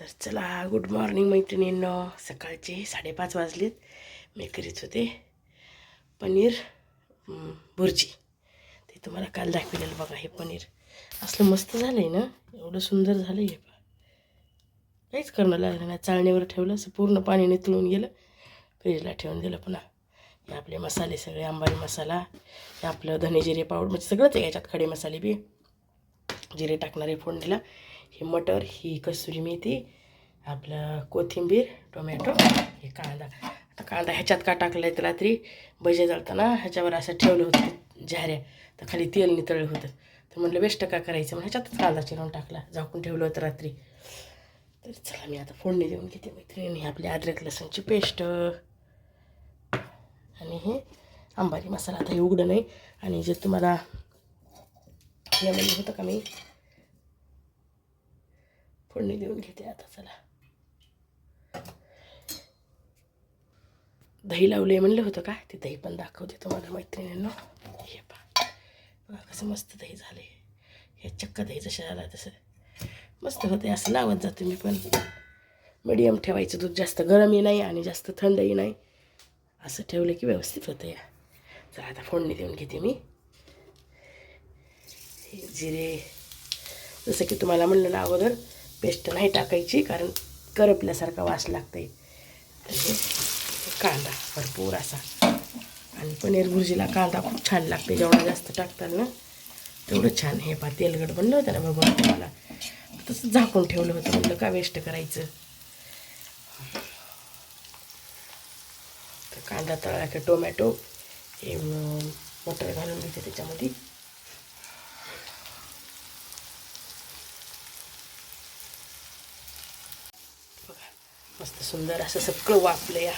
तर चला good morning मैत्रिणींनो. सकाळचे साडेपाच वाजलेत. मी करीत होते. पनीर भुर्जी ते तुम्हाला काल दाखविलेलं बघा हे पनीर. असलं मस्त झालं आहे ना? एवढं सुंदर झालं हे पहा काहीच करणं लागलं नाही. चाळणीवर ठेवलं असं पूर्ण पाणी नितळून गेलं. फ्रीजला ठेवून दिलं पुन्हा. हे आपले मसाले सगळे आंबारी मसाला हे आपलं धनेजिरे पावडर म्हणजे सगळंच आहे याच्यात खडे मसाले बी. जिरे टाकणारे फोडणीला. हे मटर ही कसुरी मेथी आपलं कोथिंबीर टोमॅटो हे कांदा. आता कांदा ह्याच्यात का टाकलं आहे तर रात्री भजे जळताना ह्याच्यावर असं ठेवलं होतं झाऱ्या. तर खाली तेल नितळलं होतं. तर म्हटलं वेस्ट का करायचं? मग ह्याच्यातच कांदा चिरून टाकला. झाकून ठेवलं होतं रात्री. तर चला मी आता फोडणी देऊन घेते मैत्रिणी. आपली अद्रक लसूणची पेस्ट. आणि हे अंबारी मसाला. आता हे उघडं नाही. आणि जे तुम्हाला हे म्हणलं होतं का मी? फोडणी देऊन घेते आता चला. दही लावले म्हणलं होतं का? ते दही पण दाखवते तुम्हाला मैत्रिणींनो. हे पहा. बघा कसं मस्त दही झाले हे चक्क दही जसं झालं तसं. मस्त होते असं लावत जातो मी पण. मिडियम ठेवायचं दूध. जास्त गरमही नाही आणि जास्त थंडही नाही. असं ठेवलं की व्यवस्थित होतं या चला आता फोडणी देऊन घेते मी. जिरे. जसं की तुम्हाला म्हणलं ना अगोदर पेस्ट नाही टाकायची कारण करपल्यासारखा वास लागते तर हे कांदा भरपूर असा. आणि पनीर भुर्जीला कांदा खूप छान लागते जेवढा जास्त टाकताल ना तेवढं छान. हे पा तेलगट बनलं होतं ना बघून तुम्हाला. तसं झाकून ठेवलं होतं म्हणलं का वेस्ट करायचं? तर कांदा तळा की टोमॅटो हे मटर घालून घेते त्याच्यामध्ये. सुंदर असं सगळं वापलं या.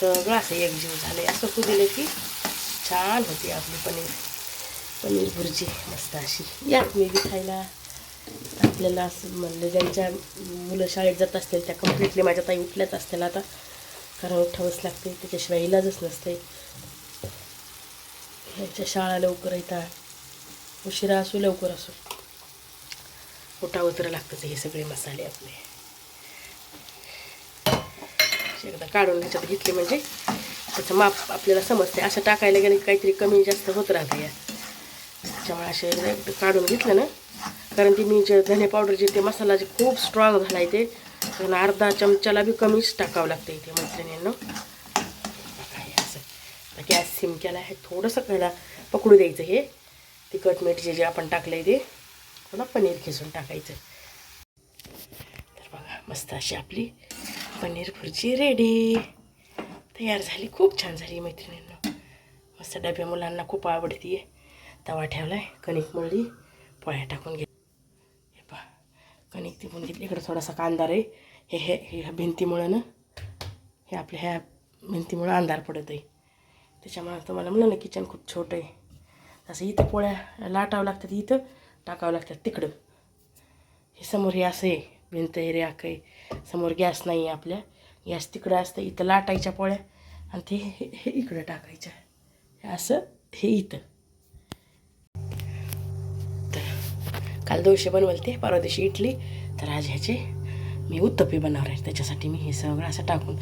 सगळं असं एकजीव झालं असं होऊ दिलं की छान होती आपली पनीर. पनीर भुर्जी मस्त अशी. या मी बी खायला. आपल्याला असं म्हणलं ज्यांच्या मुलं शाळेत जात असतील त्या कम्प्लिटली माझ्या ताई उठल्याच असतील आता. कारण उठावंच लागते त्याच्याशिवाय इलाजच नसते त्यांच्या शाळा लवकर येतात. उशिरा असू लवकर असू. उठावं तर लागतंच हे सगळे मसाले आपले. एकदा काढून ह्याच्यात घेतले म्हणजे त्याचं माप आपल्याला समजते असं टाकायला गेलं की काहीतरी कमी जास्त होत राहतं या. त्याच्यामुळे असे एकदा काढून घेतलं ना. कारण ती मी जे धने पावडर जे ते मसाला जे खूप स्ट्रॉंग झाला आहे ते कारण अर्धा चमच्याला बी कमीच टाकावं लागतं इथे मैत्रिणींना. असं. गॅस सिम केला आहे थोडंसं पहिला पकडू द्यायचं हे. तिखट मीठ जे जे आपण टाकलं आहे ते पुन्हा पनीर खिसून टाकायचं. तर बघा मस्त अशी आपली पनीर भुर्जी रेडी तयार झाली. खूप छान झाली मैत्रिणींनं. मस्त डब्या मुलांना खूप आवडती आहे तवा ठेवला आहे कणिक मळली. पोळ्या टाकून घे हे पहा. कणिक तिपून घेतली इकडं थोडासा कांदा रे. हे हे हे ह्या भिंतीमुळं ना. हे आपल्या ह्या भिंतीमुळं अंधार पडत आहे. त्याच्यामुळं तुम्हाला म्हणलं ना किचन खूप छोटं आहे. असं इथं पोळ्या लाटावं लागतात इथं टाकावं लागतात तिकडं. हे समोर हे असं आहे. भिंत आहे रॅक आहे. समोर गॅस नाही आहे आपल्या. गॅस तिकडं असतं इथं लाटायच्या पोळ्या आणि ते हे हे इकडं टाकायच्या. हे असं हे इथं. तर काल दोशे बनवलते ते परवा दिवशी इडली. तर आज ह्याचे मी उत्तपे बनवणार आहे. त्याच्यासाठी मी हे सगळं असं टाकून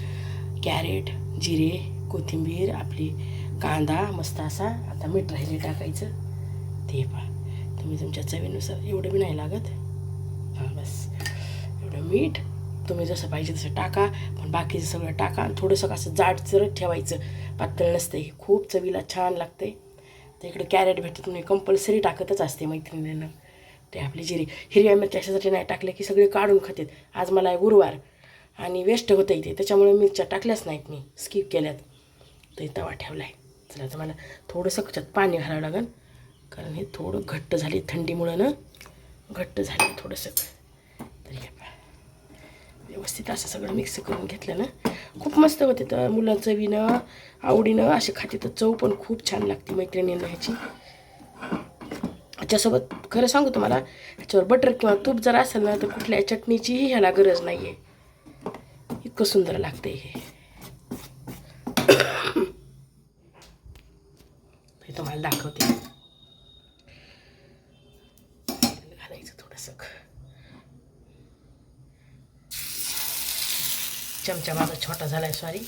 कॅरेट जिरे कोथिंबीर आपली कांदा मस्त असा आता मीठ राहिले टाकायचं. ते पहा. तुम्ही तुमच्या चवीनुसार. एवढं बी नाही लागत. मीठ तुम्ही जसं पाहिजे तसं टाका पण बाकीचं सगळं टाका आणि थोडंसं असं जाडचर ठेवायचं. पातळ नसतं हे खूप चवीला छान लागते तर इकडे कॅरेट भेटतं तुम्ही कंपल्सरी टाकतच असते मैत्रिणीनं. ते आपली जिरी. हिरव्या मिरच्या अशासाठी नाही टाकल्या की सगळे काढून खातात. आज मला आहे गुरुवार आणि वेस्ट होतं इथे त्याच्यामुळे मिरच्या टाकल्याच नाहीत मी स्किप केल्यात. तर तवा ठेवला आहे चला तर मला थोडंसं त्याच्यात पाणी घालावं लागेल कारण हे थोडं घट्ट झाले थंडीमुळं ना. घट्ट झाले थोडंसं. व्यवस्थित असं सगळं मिक्स करून घेतलं ना खूप मस्त होते तर मुलं चवीनं आवडीनं असे खाते तर चव पण खूप छान लागते मैत्रिणींना ह्याची. ह्याच्यासोबत खरं सांगू तुम्हाला ह्याच्यावर बटर किंवा तूप जर असेल ना तर कुठल्या चटणीचीही ह्याला गरज नाही आहे इतकं सुंदर लागतं हे तुम्हाला दाखवते घालायचं थोडंसं चमचा माझा छोटा झाला आहे सॉरी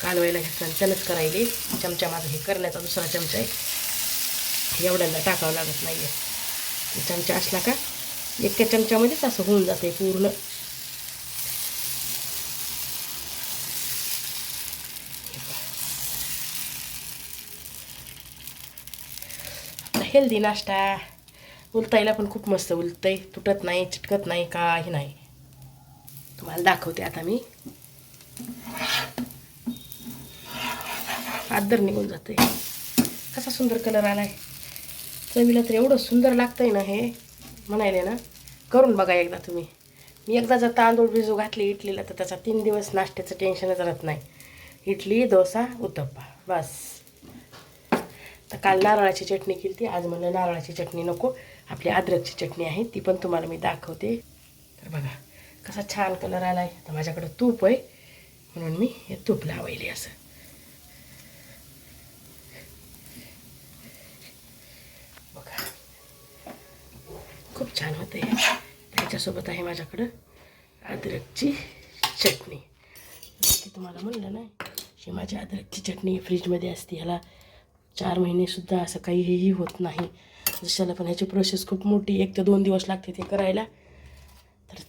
कालवायला घेतला आणि त्यानंच करायले. चमचा माझा हे करण्याचा दुसरा चमचा आहे. एवढ्यांना टाकावं लागत नाही आहे चमचा असला का एका चमच्यामध्येच असं होऊन जाते पूर्ण. हेल्दी नाश्ता. उलतायला पण खूप मस्त उलतंय. तुटत नाही चिटकत नाही काही नाही. तुम्हाला दाखवते आता मी. आदर निघून जाते कसा सुंदर कलर आलाय. चवीला तर एवढं सुंदर लागतंय ना हे म्हणायले ना. करून बघा एकदा तुम्ही. मी एकदा जर तांदूळ भिजू घातली इडलीला तर त्याचा तीन दिवस नाश्त्याचं टेन्शनच राहत नाही. इडली डोसा उत्तप्पा. बस. तर काल नारळाची चटणी केली ती आज म्हणलं नारळाची चटणी नको. आपली अद्रकची चटणी आहे ती पण तुम्हाला मी दाखवते. तर बघा. कसा छान कलर आला आहे तर माझ्याकडं तूप आहे. म्हणून मी हे तूप लावायले असं. बघा. खूप छान होते त्याच्यासोबत आहे माझ्याकडं अद्रकची चटणी. तुम्हाला म्हणलं ना ही माझी अद्रकची चटणी फ्रीजमध्ये असते. ह्याला चार महिनेसुद्धा असं काहीही होत नाही. जशाला पण ह्याची प्रोसेस खूप मोठी एक ते दोन दिवस लागते ते करायला.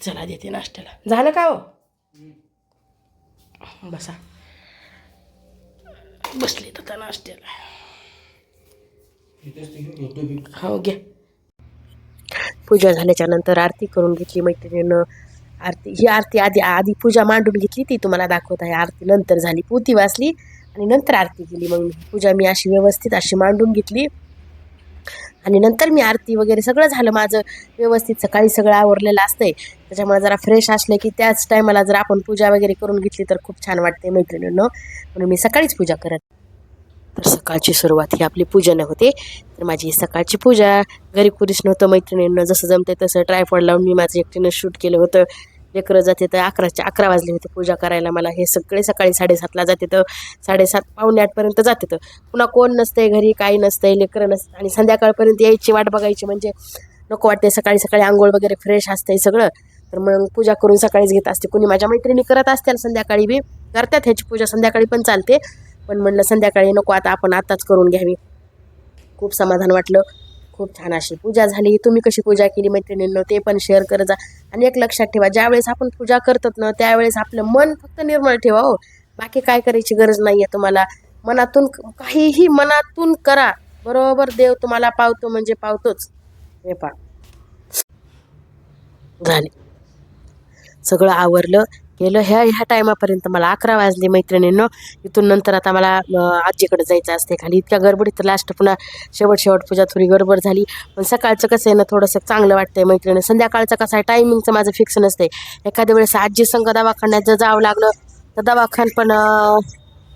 चला देते नाश्त्याला. झालं का हो? बसा. बसले तर त्या नाश्त्याला. हो घ्या. पूजा झाल्याच्यानंतर आरती करून घेतली मैत्रिणीनं. आरती ही आरती आधी आधी पूजा मांडून घेतली ती तुम्हाला दाखवत आहे. आरती नंतर झाली. पोती वाचली आणि नंतर आरती केली मग पूजा मी अशी व्यवस्थित अशी मांडून घेतली. आणि नंतर मी आरती वगैरे सगळं झालं. माझं व्यवस्थित सकाळी सगळं आवरलेलं असतंय. त्याच्यामुळे जरा फ्रेश असले की त्याच टायमाला जर आपण पूजा वगैरे करून घेतली तर खूप छान वाटते मैत्रिणींनो. म्हणून मी सकाळीच पूजा करत. तर सकाळची सुरुवात ही आपली पूजनं होते. तर माझी सकाळची पूजा. घरी कुणीच नव्हतं मैत्रिणींना. जसं जमते तसं ट्रायफॉड लावून मी माझं एकटीनं शूट केलं होतं. लेकरं जाते तर अकराच्या अकरा वाजले होते पूजा करायला मला. हे सगळे सकाळी साडेसातला जाते तर साडेसात पावणे आठपर्यंत जाते तर. पुन्हा कोण नसतंय घरी काही नसतंय लेकरं नसतं आणि संध्याकाळपर्यंत यायची वाट बघायची म्हणजे नको वाटते सकाळी सकाळी आंघोळ वगैरे फ्रेश असतंय सगळं. तर मग पूजा करून सकाळीच घेत असते. कुणी माझ्या मैत्रिणी करत असतील संध्याकाळी बी करतात ह्याची पूजा. संध्याकाळी पण चालते. पण म्हणलं संध्याकाळी नको आता आपण आताच करून घ्यावी. खूप समाधान वाटलं. खूप छान अशी पूजा झाली. तुम्ही कशी पूजा केली मैत्रिणींनो ते पण शेअर करत जा. आणि एक लक्षात ठेवा ज्यावेळेस आपण पूजा करतात ना त्यावेळेस आपलं मन फक्त निर्मळ ठेवा हो. बाकी काय करायची गरज नाही आहे तुम्हाला. मनातून काहीही मनातून करा. बरोबर देव तुम्हाला पावतो म्हणजे पावतोच. हे पा झाले. सगळं आवरलं. गेलो ह्या ह्या टायमापर्यंत मला अकरा वाजले मैत्रिणींनो. इथून नंतर आता मला आजीकडे जायचं असते खाली. इतक्या गडबडीत लास्ट पुन्हा शेवट शेवट पूजा थोडी गडबड झाली. पण सकाळचं कसं आहे ना थोडंसं चांगलं वाटतंय मैत्रिणी. संध्याकाळचं कसं आहे टायमिंगचं माझं फिक्स नसते एखाद्या वेळेस आजी संघ दवाखान्यात जर जावं लागलं तर दवाखान पण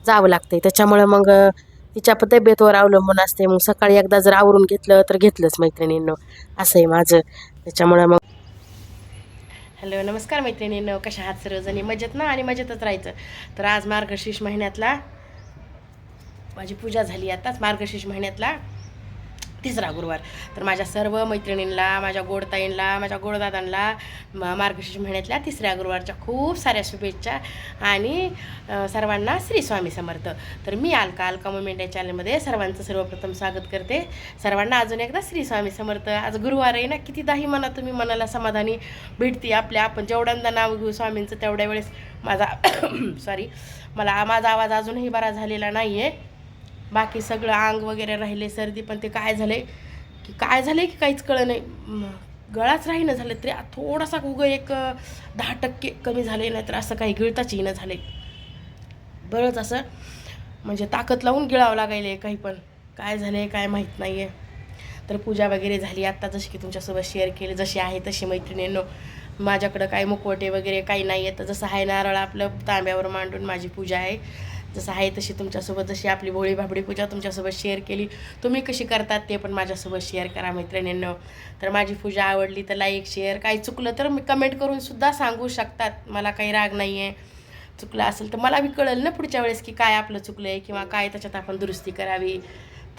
जावं लागतंय. त्याच्यामुळे मग तिच्या तब्येतवर अवलंबून असते मग सकाळी एकदा जर आवरून घेतलं तर घेतलंच मैत्रिणींनो. असं आहे माझं. त्याच्यामुळे मग हॅलो नमस्कार मैत्रिणीनं कशा आहात सर्वजणी? मजेत ना? आणि मजेतच राहायचं. तर आज मार्गशीर्ष महिन्यातला माझी पूजा झाली आताच मार्गशीर्ष महिन्यातला. तिसरा गुरुवार. तर माझ्या सर्व मैत्रिणींना माझ्या गोडताईंना माझ्या गोडदादांना मार्गशीर्ष महिन्यातल्या तिसऱ्या गुरुवारच्या खूप साऱ्या शुभेच्छा आणि सर्वांना श्री स्वामी समर्थ. तर मी अलका अलका मुमेंट या चॅनलमध्ये सर्वांचं सर्वप्रथम स्वागत करते. सर्वांना अजून एकदा श्री स्वामी समर्थ. आज गुरुवार आहे ना कितीदाही म्हणा तुम्ही मनाला समाधानी भेटते आपल्या. आपण जेवढ्यांदा नाव घेऊ स्वामींचं तेवढ्या वेळेस माझा सॉरी मला माझा आवाज अजूनही बरा झालेला नाही आहे बाकी सगळं अंग वगैरे राहिले सर्दी पण ते काय झालंय? की काय झालंय की काहीच कळलं नाही. म, गळाच राहीनं झालं तरी थोडासा उगं एक दहा टक्के कमी झाले नाही तर असं काही गिळताच येणं झाले बरंच असं म्हणजे ताकद लावून गिळावं लागायले काही पण. काय झालंय काय माहीत नाही आहे तर पूजा वगैरे झाली आत्ता जशी की तुमच्यासोबत शेअर केली जशी आहे तशी मैत्रिणींनो. माझ्याकडं काही मुखवटे वगैरे काही नाही आहे तर जसं आहे नारळ आपलं तांब्यावर मांडून माझी पूजा आहे. जसं आहे तशी तुमच्यासोबत जशी आपली भोळी भाबडी पूजा तुमच्यासोबत शेअर केली. तुम्ही कशी करतात ते पण माझ्यासोबत शेअर करा मैत्रिणींनो. तर माझी पूजा आवडली तर लाईक शेअर काही चुकलं तर मी कमेंट करून सुद्धा सांगू शकतात. मला काही राग नाही आहे चुकलं असेल तर मला बी कळेल ना पुढच्या वेळेस की काय आपलं चुकलं आहे किंवा काय त्याच्यात आपण दुरुस्ती करावी.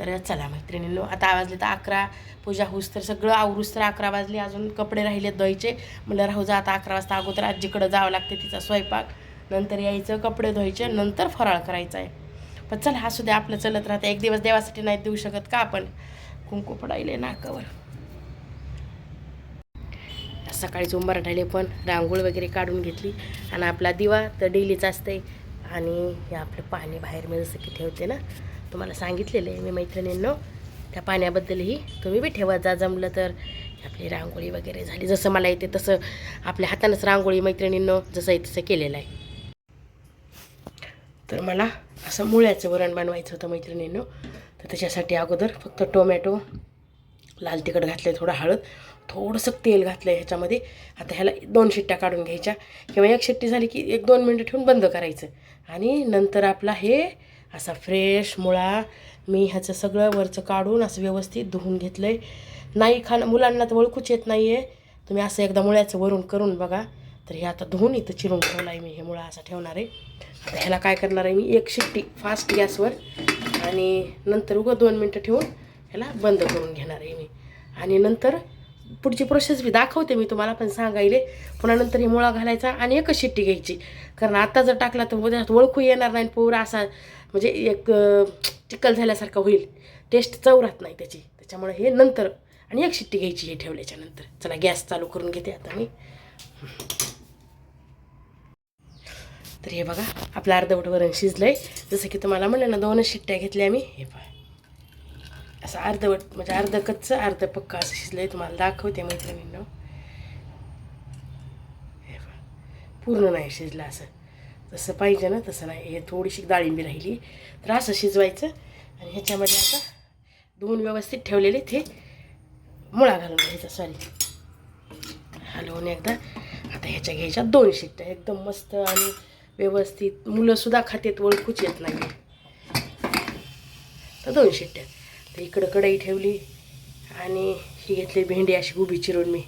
तर चला मैत्रिणींनो आता वाजले तर अकरा. पूजा होऊस तर सगळं आवरूस तर अकरा वाजले. अजून कपडे राहिले धुवायचे. म्हणलं राहू जा आता अकरा वाजता अगोदर आजीकडं जावं लागते तिचा स्वयंपाक. नंतर यायचं कपडे धुवायचे नंतर फराळ करायचा आहे. पण चल हा सुद्धा आपलं चलत राहतं. एक दिवस देवासाठी नाही देऊ शकत का आपण? कुंकू पडायले नाकावर. सकाळीच उंबरठाले पण रांगोळ वगैरे काढून घेतली. आणि आपला दिवा तर डेलीच असते आणि हे आपलं पाणी बाहेर मी जसं की ठेवते ना तुम्हाला सांगितलेलं आहे मी मैत्रिणींनो त्या पाण्याबद्दलही तुम्ही बी ठेवा. जा जमलं तर आपली रांगोळी वगैरे झाली. जसं मला येते तसं आपल्या हातानंच रांगोळी मैत्रिणींनो जसं आहे तसं केलेलं आहे. तर मला असं मुळ्याचं वरण बनवायचं होतं मैत्रिणींनो. तर त्याच्यासाठी अगोदर फक्त टोमॅटो लाल तिखट घातलं थोडं हळद थोडंसं तेल घातलं आहे ह्याच्यामध्ये. आता ह्याला दोन शिट्ट्या काढून घ्यायच्या. किंवा एक शिट्टी झाली की एक दोन मिनटं ठेवून बंद करायचं. आणि नंतर आपला हे असा फ्रेश मुळा मी ह्याचं सगळं वरचं काढून असं व्यवस्थित धुवून घेतलं आहे नाही खाणं मुलांना तर ओळखूच येत नाही आहे तुम्ही असं एकदा मुळ्याचं वरून करून बघा. तर हे आता धुवून इथं चिरून ठेवला आहे मी हे मुळा असा ठेवणार आहे. आता ह्याला काय करणार आहे मी? एक शिट्टी फास्ट गॅसवर आणि नंतर उगं दोन मिनटं ठेवून ह्याला बंद करून घेणार आहे मी. आणि नंतर पुढची प्रोसेस बी दाखवते मी तुम्हाला पण सांगायले पुन्हा नंतर हे मुळा घालायचा आणि एकच शिट्टी घ्यायची. कारण आता जर टाकला तर उद्या ओळखू येणार नाही पुरा असा म्हणजे एक चिकल झाल्यासारखा होईल. टेस्ट चव राहत नाही त्याची. त्याच्यामुळे हे नंतर आणि एक शिट्टी घ्यायची हे ठेवल्याच्यानंतर चला गॅस चालू करून घेते आता मी. तर हे बघा आपलं अर्धवट वरण शिजलंय. जसं की तुम्हाला म्हणलं ना दोनच शिट्ट्या घेतल्या मी. हे पहा. असं अर्धवट म्हणजे अर्ध कच्चं अर्ध पक्का असं शिजलंय. तुम्हाला दाखवते मैत्रिणींना. हे पहा. पूर्ण नाही शिजलं असं. जसं पाहिजे ना तसं नाही. हे थोडीशी डाळिंबी राहिली. तर असं शिजवायचं. आणि ह्याच्यामध्ये आता दोन व्यवस्थित ठेवलेले ते मुळा घालून घ्यायचा. सॉरी हलवून एकदा. आता ह्याच्या घ्यायच्या दोन शिट्ट्या. एकदम मस्त आणि व्यवस्थित. मुलंसुद्धा खातेत ओळखूच येत नाही तर दोन शिट्ट्या. तर इकडं कढई ठेवली आणि ही घेतली भेंडी अशी उभी चिरून मी.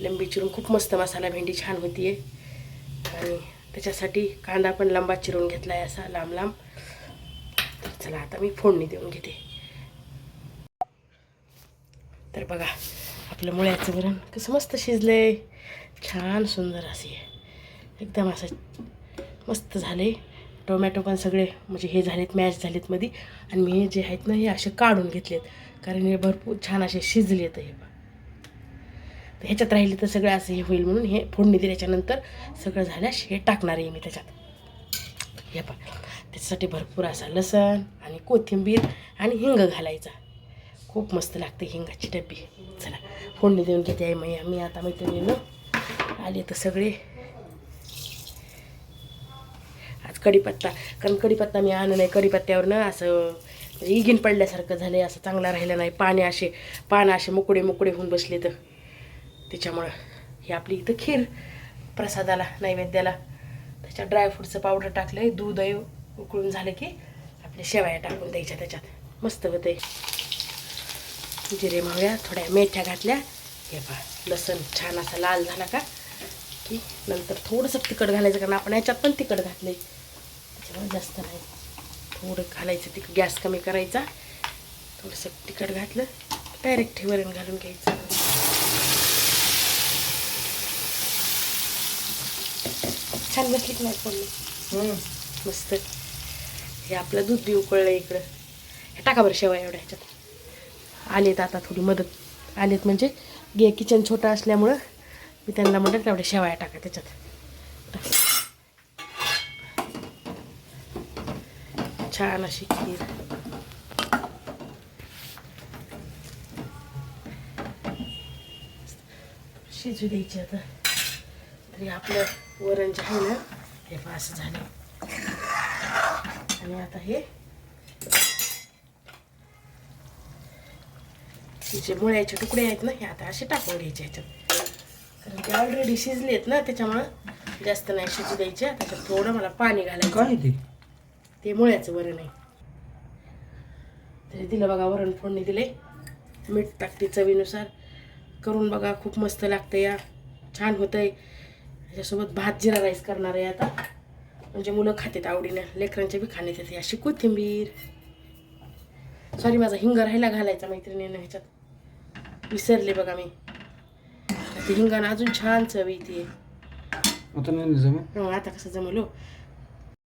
लंबी चिरून खूप मस्त मसाला भेंडी छान होती आहे आणि त्याच्यासाठी कांदा पण लंबा चिरून घेतला आहे असा लांब लांब. तर चला आता मी फोडणी देऊन घेते. तर बघा आपलं मुळ्याचं वरण कसं मस्त शिजलं आहे छान सुंदर असे. एकदम असं मस्त झाले. टोमॅटो पण सगळे म्हणजे हे झालेत मॅच झालेत मध्ये आणि मी हे जे आहेत ना हे असे काढून घेतलेत. कारण हे भरपूर छान असे शिजलेत हे पहा. तर ह्याच्यात राहिले तर सगळं असं हे होईल म्हणून हे फोडणी दिल्याच्यानंतर सगळं झाल्यास हे टाकणार आहे मी त्याच्यात. हे पण त्याच्यासाठी भरपूर असा लसण आणि कोथिंबीर आणि हिंग घालायचा. खूप मस्त लागते हिंगाची डब्बी. चला फोडणी देऊन घेते आहे मी मी आता मैत्रिणीनं आले तर सगळे आज कढीपत्ता. कारण कढीपत्ता मी आणलं नाही कढीपत्त्यावरनं असं इगिन पडल्यासारखं झालं असं चांगला राहिलं नाही. पाणी असे पानं असे मुकडे मोकडे होऊन बसले तर. त्याच्यामुळं ही आपली इथं खीर प्रसादाला नैवेद्याला त्याच्यात ड्रायफ्रूटचं पावडर टाकलं आहे दूध आहे उकळून झालं की आपल्या शेवया टाकून द्यायच्या त्याच्यात. मस्त होते जिरे मावळ्या थोड्या मेथ्या घातल्या. हे पहा लसण छान असा लाल झाला का की नंतर थोडंसं तिखट घालायचं कारण आपण याच्यात पण तिखट आहे जास्त नाही. थोडं घालायचं तिखट गॅस कमी करायचा. थोडंसं तिखट घातलं डायरेक्ट वरण घालून घ्यायचं. छान बसली नाही पडली मस्त. हे आपलं दूध बी उकळलं इकडं. हे टाका बरं शेवया एवढ्या ह्याच्यात. आलेत आता थोडी मदत. आलेत म्हणजे गे किचन छोटं असल्यामुळं मी त्यांना म्हणलं तेवढ्या शेवया टाका त्याच्यात. छान अशी खीर शिजू द्यायची आता. तरी आपलं वरण जे आहे ना हे पहा असं झालं. आणि आता हे तिचे मुळ्याचे तुकडे आहेत ना हे आता असे टाकून घ्यायचे ह्याच्यात कारण ते ऑलरेडी शिजलेत ना त्याच्यामुळं जास्त नाही शिजू द्यायचे. त्याच्यात थोडं मला पाणी घालायचं. ते मुळ्याचं वरण आहे. तरी दिलं बघा वरण फोडणी दिले. मीठ टाकते चवीनुसार. करून बघा खूप मस्त लागतं या. छान होतं आहे त्याच्यासोबत भात जिरा राईस करणार आहे आता. म्हणजे मुलं खातात आवडीनं. लेकरांच्या बी खाण्यात येते अशी कोथिंबीर. सॉरी माझा हिंग राहिला घालायचा मैत्रिणीनं ह्याच्यात. विसरले बघा मी. ते हिंगानं अजून छान चव येते. आता हं, कसं जमलो